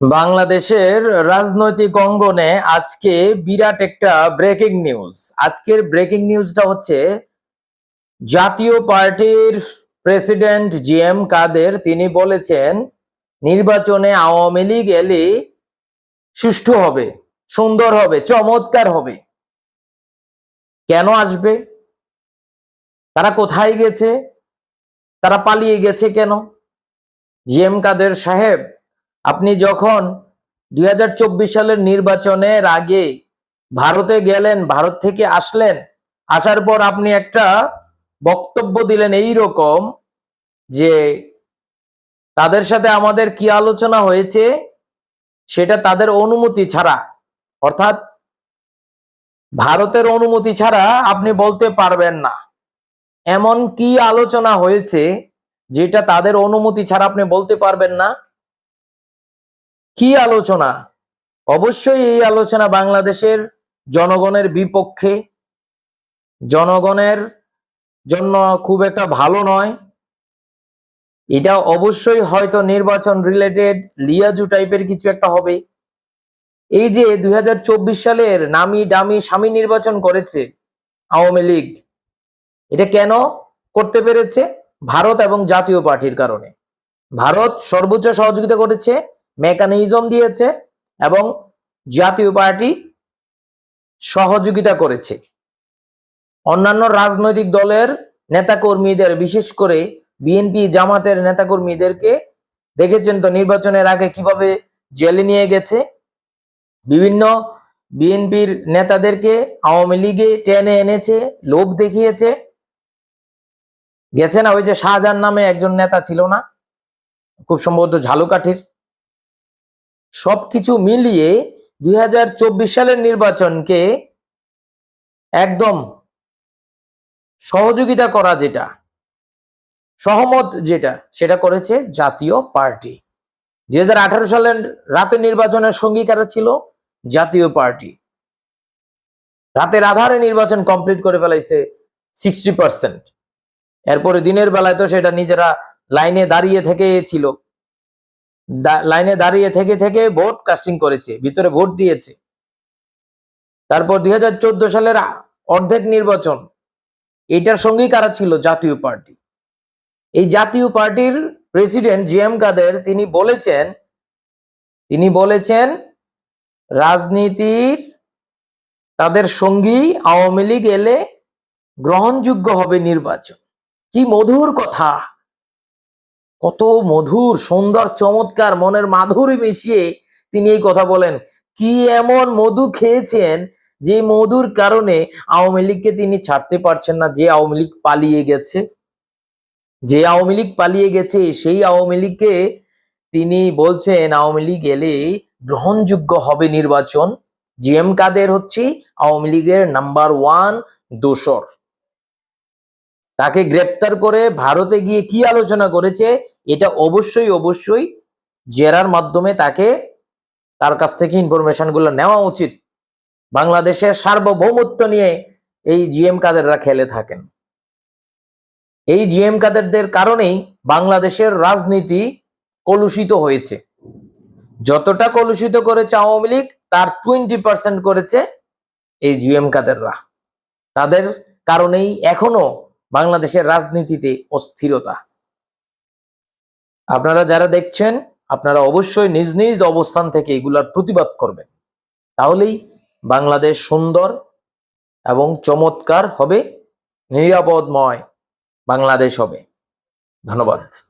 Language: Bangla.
বাংলাদেশের রাজনৈতিক অঙ্গনে আজকে বিরাট একটা ব্রেকিং নিউজ আজকের ব্রেকিং নিউজটা হচ্ছে, জাতীয় পার্টির প্রেসিডেন্ট জি এম কাদের, তিনি বলেছেন, নির্বাচনে আওয়ামী লীগ এলে সুষ্ঠু হবে, সুন্দর হবে, চমৎকার হবে। কেন আসবে? তারা কোথায় গেছে? তারা পালিয়ে গেছে কেন? জি এম কাদের সাহেব আপনি যখন দুই হাজার চব্বিশ সালের নির্বাচনের আগে ভারতে গেলেন, ভারত থেকে আসলেন, আসার পর আপনি একটা বক্তব্য দিলেন এই রকম যে তাদের সাথে আমাদের কি আলোচনা হয়েছে সেটা তাদের অনুমতি ছাড়া। অর্থাৎ ভারতের অনুমতি ছাড়া আপনি বলতে পারবেন না। এমন কি আলোচনা হয়েছে যেটা তাদের অনুমতি ছাড়া আপনি বলতে পারবেন না? কি আলোচনা? অবশ্যই এই আলোচনা বাংলাদেশের জনগণের বিপক্ষে। জনগণের জন্য খুব একটা ভালো নয়। এটা অবশ্যই হয়তো নির্বাচন রিলেটেড লিয়াজু টাইপের কিছু একটা হবে। এই যে দুই হাজার চব্বিশ সালের নামি দামি স্বামী নির্বাচন করেছে আওয়ামী লীগ, এটা কেন করতে পেরেছে? ভারত এবং জাতীয় পার্টির কারণে। ভারত সর্বোচ্চ সহযোগিতা করেছে মেকানিজম দিয়েছে এবং জাতীয় পার্টি সহযোগিতা করেছে। অন্যান্য রাজনৈতিক দলের নেতাকর্মীদের, বিশেষ করে বিএনপি জামাতের নেতাকর্মীদেরকে দেখেছেন তো নির্বাচনের আগে কীভাবে জেলে নিয়ে গেছে? বিভিন্ন বিএনপির নেতাদেরকে আওয়ামী লীগে টেনে এনেছে, লোভ দেখিয়েছে। গেছে না ওই যে শাহজাহান নামে একজন নেতা ছিল না? খুব সম্ভবত ঝালুকাঠির। সবকিছু মিলিয়ে দুই হাজার চব্বিশ সালের নির্বাচনকে একদম সহযোগিতা করা যেটা, সহমত যেটা, সেটা করেছে জাতীয় পার্টি। দুই হাজার আঠারো সালের রাতে নির্বাচনের সঙ্গী কারা ছিল? জাতীয় পার্টি। রাতের আধারে নির্বাচন কমপ্লিট করে ফেলাইছে সিক্সটি পার্সেন্ট। এরপরে দিনের বেলায় তো সেটা নিজেরা লাইনে দাঁড়িয়ে থেকে ছিল। লাইনে দাঁড়িয়ে থেকে থেকে ভোট কাস্টিং করেছে, ভিতরে ভোট দিয়েছে। তারপর দুই সালের অর্ধেক নির্বাচন, এটার সঙ্গেই কারা ছিল? জাতীয় পার্টি। এই জাতীয় পার্টির প্রেসিডেন্ট জি এম কাদের, তিনি বলেছেন তিনি বলেছেন, রাজনীতির তাদের সঙ্গী আওয়ামী লীগ এলে গ্রহণযোগ্য হবে নির্বাচন। কি মধুর কথা! কত মধুর, সুন্দর, চমৎকার, মনের মাধুরী মিশিয়ে তিনি এই কথা বলেন। কি এমন মধু খেয়েছেন যে মধুর কারণে আওয়ামী লীগকে তিনি ছাড়তে পারছেন না, যে আওয়ামী লীগ পালিয়ে গেছে? যে আওয়ামী লীগ পালিয়ে গেছে, সেই আওয়ামী লীগকে তিনি বলছেন, আওয়ামী লীগ এলে গ্রহণযোগ্য হবে নির্বাচন। জি এম কাদের হচ্ছে আওয়ামী লীগের নাম্বার ওয়ান দোসর। তাকে গ্রেপ্তার করে ভারতে গিয়ে কি আলোচনা করেছে, এটা অবশ্যই অবশ্যই জেরার মাধ্যমে তাকে তার কাছ থেকে ইনফরমেশনগুলো নেওয়া উচিত। বাংলাদেশের সার্বভৌমত্ব নিয়ে এই জিএম কাদেররা খেলে থাকেন। এই জিএম কাদেরদের কারণেই বাংলাদেশের রাজনীতি কলুষিত হয়েছে। যতটা কলুষিত করেছে আওয়ামী লীগ, তার টোয়েন্টি পার্সেন্ট করেছে এই জিএম কাদেররা। তাদের কারণেই এখনও বাংলাদেশের রাজনীতিতে অস্থিরতা। আপনারা যারা দেখছেন, আপনারা অবশ্যই নিজ নিজ অবস্থান থেকে এগুলার প্রতিবাদ করবেন। তাহলেই বাংলাদেশ সুন্দর এবং চমৎকার হবে, নিরাপদময় বাংলাদেশ হবে। ধন্যবাদ।